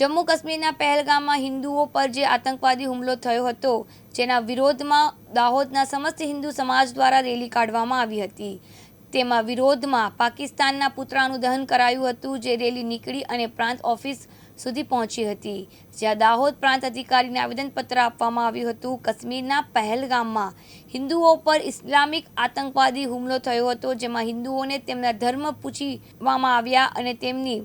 જમ્મુ કાશ્મીરના પહેલગામમાં હિન્દુઓ પર જે આતંકવાદી હુમલો થયો હતો, જેના વિરોધમાં દાહોદના સમસ્ત હિન્દુ સમાજ દ્વારા રેલી કાઢવામાં આવી હતી. તેમાં વિરોધમાં પાકિસ્તાનના પુતળાનું દહન કરાયું હતું, જે રેલી નીકળી અને પ્રાંત ઓફિસ સુધી પહોંચી હતી. જ્યાં દાહોદ પ્રાંત અધિકારીને આવેદનપત્ર આપવામાં આવ્યું હતું, કાશ્મીરના પહેલગામમાં હિન્દુઓ પર ઇસ્લામિક આતંકવાદી હુમલો થયો હતો, જેમાં હિન્દુઓને તેમના ધર્મ પૂછવામાં આવ્યા અને તેમની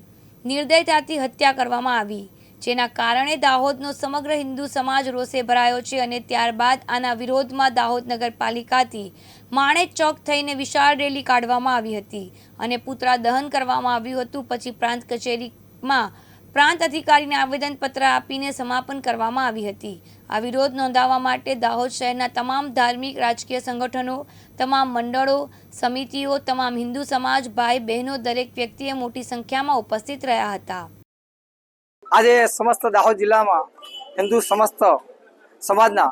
નિર્દયતાથી હત્યા કરવામાં આવી, જેના કારણે દાહોદનો સમગ્ર હિન્દુ સમાજ રોષે ભરાયો છે અને ત્યારબાદ આના વિરોધમાં દાહોદ નગરપાલિકાથી માણેક ચોક થઈને વિશાળ રેલી કાઢવામાં આવી હતી અને પૂતળા દહન કરવામાં આવ્યું હતું, પછી પ્રાંત કચેરીમાં પ્રાંત અધિકારીને આવેદનપત્ર આપીને સમાપન કરવામાં આવી હતી. આ વિરોધ નોંધાવવા માટે દાહોદ શહેરના તમામ ધાર્મિક, રાજકીય સંગઠનો, તમામ મંડળો, સમિતિઓ, તમામ હિન્દુ સમાજ, ભાઈ બહેનો દરેક વ્યક્તિએ મોટી સંખ્યામાં ઉપસ્થિત રહ્યા હતા. આજે સમસ્ત દાહોદ જિલ્લામાં હિન્દુ સમસ્ત સમાજના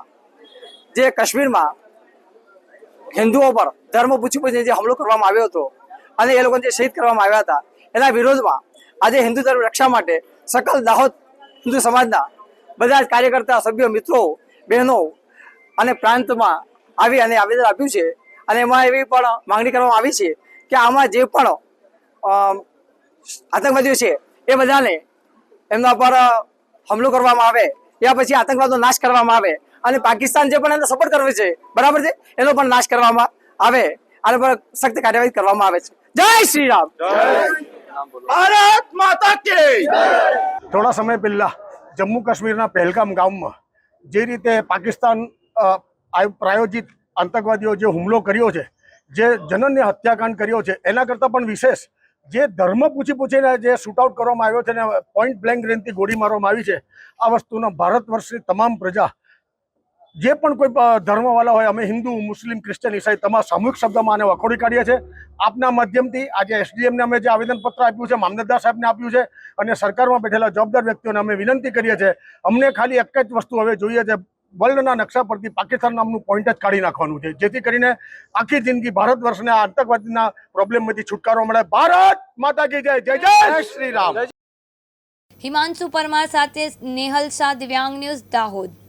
જે કાશ્મીરમાં હિન્દુઓ પર ધર્મ પૂછી પૂછીને જે હુમલો કરવામાં આવ્યો હતો અને એ લોકોને જે શહીદ કરવામાં આવ્યા હતા એના વિરોધમાં આજે હિન્દુ ધર્મ રક્ષા માટે સકલ દાહોદ હિન્દુ સમાજના બધા જ કાર્યકર્તા, સભ્યો, મિત્રો, બહેનો અને પ્રાંતમાં આવી અને આવેદન આપ્યું છે. અને એમાં એવી પણ માંગણી કરવામાં આવી છે કે આમાં જે પણ આતંકવાદીઓ છે એ બધાને એમના પર હમલો કરવામાં આવે, યા પછી આતંકવાદનો નાશ કરવામાં આવે અને પાકિસ્તાન જે પણ એને સપોર્ટ કરે છે, બરાબર છે? એનો પણ નાશ કરવામાં આવે, આના પર સખ્ત કાર્યવાહી કરવામાં આવે છે. જય શ્રી રામ! ભારત માતા કે થોડા સમય પહેલા જમ્મુ કાશ્મીરના પહેલગામ ગામમાં જે રીતે પાકિસ્તાન પ્રાયોજિત આતંકવાદીઓ જે હુમલો કર્યો છે જે જનનને હત્યાકાંડ કર્યો છે એના કરતાં પણ વિશેષ જે ધર્મ પૂછી પૂછીને જે શૂટઆઉટ કરવામાં આવ્યો છે ને પોઈન્ટ બ્લેન્ક રેન્જથી ગોળી મારવામાં આવી છે આ વસ્તુનો ભારત વર્ષની તમામ પ્રજા જે પણ કોઈ ધર્મવાળા હોય અમે હિન્દુ મુસ્લિમ ક્રિશ્ચન ઈસાઈ તમામ સામૂહિક શબ્દમાં આને વખોડી કાઢીએ છીએ. આપના માધ્યમથી આજે એસડીએમને અમે જે આવેદનપત્ર આપ્યું છે મામલતદાર સાહેબને આપ્યું છે અને સરકારમાં બેઠેલા જવાબદાર વ્યક્તિઓને અમે વિનંતી કરીએ છીએ અમને ખાલી એક જ વસ્તુ હવે જોઈએ છે વર્લ્ડના નકશા પરથી પાકિસ્તાન નામનું પોઈન્ટ જ કાઢી નાખવાનું છે જેથી કરીને આખી જિંદગી ભારત વર્ષને આ આતંકવાદીના પ્રોબ્લેમમાંથી છુટકારો મળે. ભારત માતા કી જય જય જય શ્રી રામ. હિમાંશુ પરમાર સાથે નેહલ શાહ દિવ્યાંગ ન્યૂઝ દાહોદ.